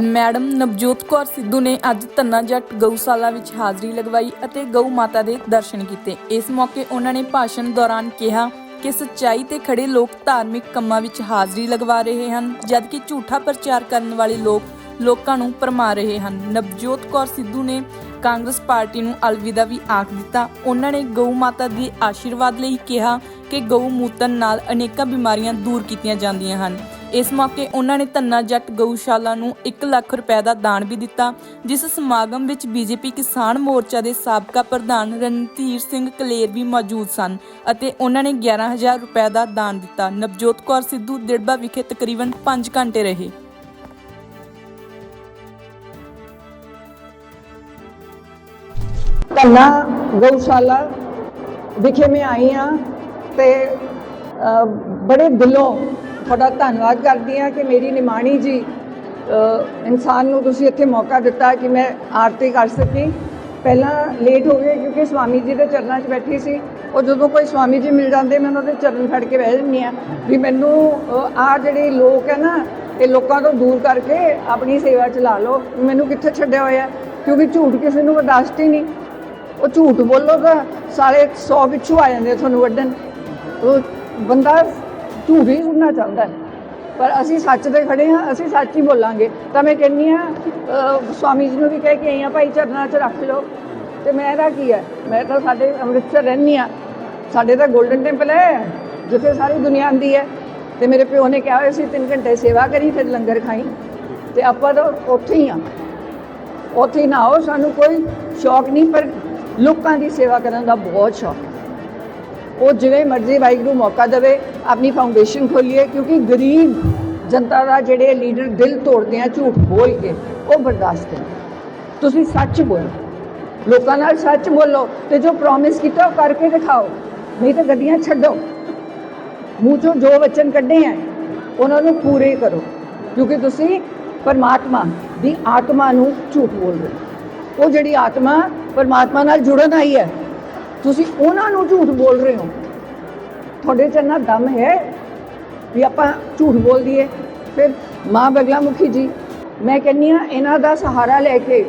Madam Navjot Kaur Sidhu ਨੇ ਅੱਜ ਧੰਨਾ ਜੱਟ ਗਊਸ਼ਾਲਾ ਵਿੱਚ ਹਾਜ਼ਰੀ ਲਗਵਾਈ ਅਤੇ ਗਊ ਮਾਤਾ ਦੇ ਦਰਸ਼ਨ ਕੀਤੇ। ਇਸ ਮੌਕੇ ਉਹਨਾਂ ਨੇ ਭਾਸ਼ਣ ਦੌਰਾਨ ਕਿਹਾ ਕਿ ਸੱਚਾਈ ਤੇ ਖੜੇ ਲੋਕ ਧਾਰਮਿਕ ਕੰਮਾਂ ਵਿੱਚ ਹਾਜ਼ਰੀ ਲਗਵਾ ਰਹੇ ਹਨ, ਜਦਕਿ ਝੂਠਾ ਪ੍ਰਚਾਰ ਕਰਨ ਵਾਲੇ ਲੋਕ ਲੋਕਾਂ ਨੂੰ ਭਰਮਾ ਰਹੇ ਹਨ। ਨਵਜੋਤ ਕੌਰ ਸਿੱਧੂ ਨੇ ਕਾਂਗਰਸ ਪਾਰਟੀ ਨੂੰ ਅਲਵਿਦਾ ਵੀ ਆਖ ਦਿੱਤਾ। ਉਹਨਾਂ ਨੇ ਗਊ ਮਾਤਾ ਦੀ ਆਸ਼ੀਰਵਾਦ ਲਈ ਕਿਹਾ ਕਿ ਗਊ ਮੂਤਨ ਨਾਲ ਅਨੇਕਾਂ ਬਿਮਾਰੀਆਂ ਦੂਰ ਕੀਤੀਆਂ ਜਾਂਦੀਆਂ ਹਨ। ਇਸ ਮੌਕੇ ਉਹਨਾਂ ਨੇ ਧੰਨਾ ਜੱਟ ਗਊਸ਼ਾਲਾ ਨੂੰ 1 ਲੱਖ ਰੁਪਏ ਦਾ ਦਾਨ ਵੀ ਦਿੱਤਾ, ਜਿਸ ਸਮਾਗਮ ਵਿੱਚ ਬੀਜੇਪੀ ਕਿਸਾਨ ਮੋਰਚਾ ਦੇ ਸਾਬਕਾ ਪ੍ਰਧਾਨ ਰਣਧੀਰ ਸਿੰਘ ਕਲੇਰ ਵੀ ਮੌਜੂਦ ਸਨ ਅਤੇ ਉਹਨਾਂ ਨੇ 11000 ਰੁਪਏ ਦਾ ਦਾਨ ਦਿੱਤਾ। ਨਵਜੋਤ ਕੌਰ ਸਿੱਧੂ, ਦਿੜਬਾ ਵਿਖੇ ਤਕਰੀਬਨ 5 ਘੰਟੇ ਰਹੇ। ਧੰਨਾ ਗਊਸ਼ਾਲਾ ਵਿਖੇ ਮੈਂ ਆਈ ਹਾਂ ਤੇ ਬੜੇ ਦਿਲੋਂ ਤੁਹਾਡਾ ਧੰਨਵਾਦ ਕਰਦੀ ਹਾਂ ਕਿ ਮੇਰੀ ਨਿਮਾਣੀ ਜੀ ਇਨਸਾਨ ਨੂੰ ਤੁਸੀਂ ਇੱਥੇ ਮੌਕਾ ਦਿੱਤਾ ਕਿ ਮੈਂ ਆਰਤੀ ਕਰ ਸਕੀ। ਪਹਿਲਾਂ ਲੇਟ ਹੋ ਗਏ ਕਿਉਂਕਿ ਸਵਾਮੀ ਜੀ ਦੇ ਚਰਨਾਂ 'ਚ ਬੈਠੀ ਸੀ। ਉਹ ਜਦੋਂ ਕੋਈ ਸਵਾਮੀ ਜੀ ਮਿਲ ਜਾਂਦੇ, ਮੈਂ ਉਹਨਾਂ ਦੇ ਚਰਨ ਫੜ ਕੇ ਬਹਿ ਜਾਂਦੀ ਹਾਂ ਵੀ ਮੈਨੂੰ ਆ ਜਿਹੜੇ ਲੋਕ ਹੈ ਨਾ, ਇਹ ਲੋਕਾਂ ਤੋਂ ਦੂਰ ਕਰਕੇ ਆਪਣੀ ਸੇਵਾ ਚ ਲਾ ਲਓ। ਮੈਨੂੰ ਕਿੱਥੇ ਛੱਡਿਆ ਹੋਇਆ? ਕਿਉਂਕਿ ਝੂਠ ਕਿਸੇ ਨੂੰ ਬਰਦਾਸ਼ਤ ਹੀ ਨਹੀਂ। ਉਹ ਝੂਠ ਬੋਲੋ ਤਾਂ ਸਾਰੇ 100 ਪਿੱਛੋਂ ਆ ਜਾਂਦੇ ਆ ਤੁਹਾਨੂੰ ਵੱਢਣ। ਉਹ ਬੰਦਾ ਝੂਠ ਹੀ ਸੁਣਨਾ ਚਾਹੁੰਦਾ ਹੈ। ਪਰ ਅਸੀਂ ਸੱਚ ਤੇ ਖੜੇ ਹਾਂ, ਅਸੀਂ ਸੱਚ ਹੀ ਬੋਲਾਂਗੇ। ਤਾਂ ਮੈਂ ਕਹਿੰਨੀ ਆ ਸਵਾਮੀ ਜੀ ਨੂੰ ਵੀ ਕਹਿ ਕੇ ਆਈ ਹਾਂ, ਭਾਈ ਚਰਨਾਂ 'ਚ ਰੱਖ ਲਓ। ਤੇ ਮੇਰਾ ਕੀ ਹੈ, ਮੈਂ ਤਾਂ ਸਾਡੇ ਅੰਮ੍ਰਿਤਸਰ ਰਹਿੰਦੀ ਆ ਸਾਡੇ ਤਾਂ 골ਡਨ ਟੈਂਪਲ ਹੈ, ਜਿੱਥੇ ਸਾਰੀ ਦੁਨੀਆ ਆਉਂਦੀ ਹੈ। ਤੇ ਮੇਰੇ ਪਿਓ ਨੇ ਕਿਹਾ ਹੋਇਆ ਸੀ 3 ਘੰਟੇ ਸੇਵਾ ਕਰੀ, ਫਿਰ ਲੰਗਰ ਖਾਈ। ਤੇ ਆਪਾਂ ਤਾਂ ਉੱਥੇ ਹੀ ਆ ਉੱਥੇ ਹੀ ਨਾ ਹੋ ਸਾਨੂੰ ਕੋਈ ਸ਼ੌਕ ਨਹੀਂ, ਪਰ ਲੋਕਾਂ ਦੀ ਸੇਵਾ ਕਰਨ ਦਾ ਬਹੁਤ ਸ਼ੌਕ ਉਹ ਜਿਵੇਂ ਮਰਜ਼ੀ ਵਾਹਿਗੁਰੂ ਮੌਕਾ ਦੇਵੇ, ਆਪਣੀ ਫਾਊਂਡੇਸ਼ਨ ਖੋਲੀਏ, ਕਿਉਂਕਿ ਗਰੀਬ ਜਨਤਾ ਦਾ ਜਿਹੜੇ ਲੀਡਰ ਦਿਲ ਤੋੜਦੇ ਆ, ਝੂਠ ਬੋਲ ਕੇ, ਉਹ ਬਰਦਾਸ਼ਤ ਨਹੀਂ। ਤੁਸੀਂ ਸੱਚ ਬੋਲੋ। ਲੋਕਾਂ ਨਾਲ ਸੱਚ ਬੋਲੋ ਤੇ ਜੋ ਪ੍ਰੋਮਿਸ ਕੀਤਾ, ਉਹ ਕਰਕੇ ਦਿਖਾਓ। ਨਹੀਂ ਤਾਂ ਗੱਡੀਆਂ ਛੱਡੋ। ਮੂੰਹ ਚੋਂ ਜੋ ਵਚਨ ਕੱਢੇ ਆ, ਉਹਨਾਂ ਨੂੰ ਪੂਰੇ ਕਰੋ। ਕਿਉਂਕਿ ਤੁਸੀਂ ਪਰਮਾਤਮਾ ਦੀ ਆਤਮਾ ਨੂੰ ਝੂਠ ਬੋਲ ਰਹੇ ਉਹ ਜਿਹੜੀ ਆਤਮਾ ਪਰਮਾਤਮਾ ਨਾਲ ਜੁੜਨ ਆਈ ਹੈ ਤੁਸੀਂ ਉਹਨਾਂ ਨੂੰ ਝੂਠ ਬੋਲ ਰਹੇ ਹੋ। ਤੁਹਾਡੇ ਚ ਇੰਨਾ ਦਮ ਹੈ ਵੀ ਆਪਾਂ ਝੂਠ ਬੋਲ ਦਈਏ। ਫਿਰ ਮਾਂ ਬਗਲਾ ਮੁਖੀ ਜੀ, ਮੈਂ ਕਹਿੰਨੀ ਆ ਇਹਨਾਂ ਦਾ ਸਹਾਰਾ ਲੈ ਕੇ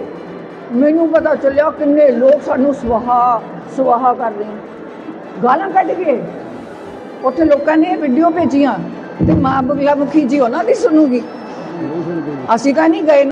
ਮੈਨੂੰ ਪਤਾ ਚੱਲਿਆ ਕਿੰਨੇ ਲੋਕ ਸਾਨੂੰ ਸਵਾਹਾ ਸਵਾਹਾ ਕਰਦੇ ਗਾਲਾਂ ਕੱਢ ਕੇ ਉੱਥੇ ਲੋਕਾਂ ਨੇ ਵੀਡੀਓ ਭੇਜੀਆਂ ਤੇ ਮਾਂ ਬਗਲਾ ਮੁਖੀ ਜੀ ਉਹਨਾਂ ਦੀ ਸੁਣੂਗੀ। ਅਸੀਂ ਤਾਂ ਨਹੀਂ ਗਏ।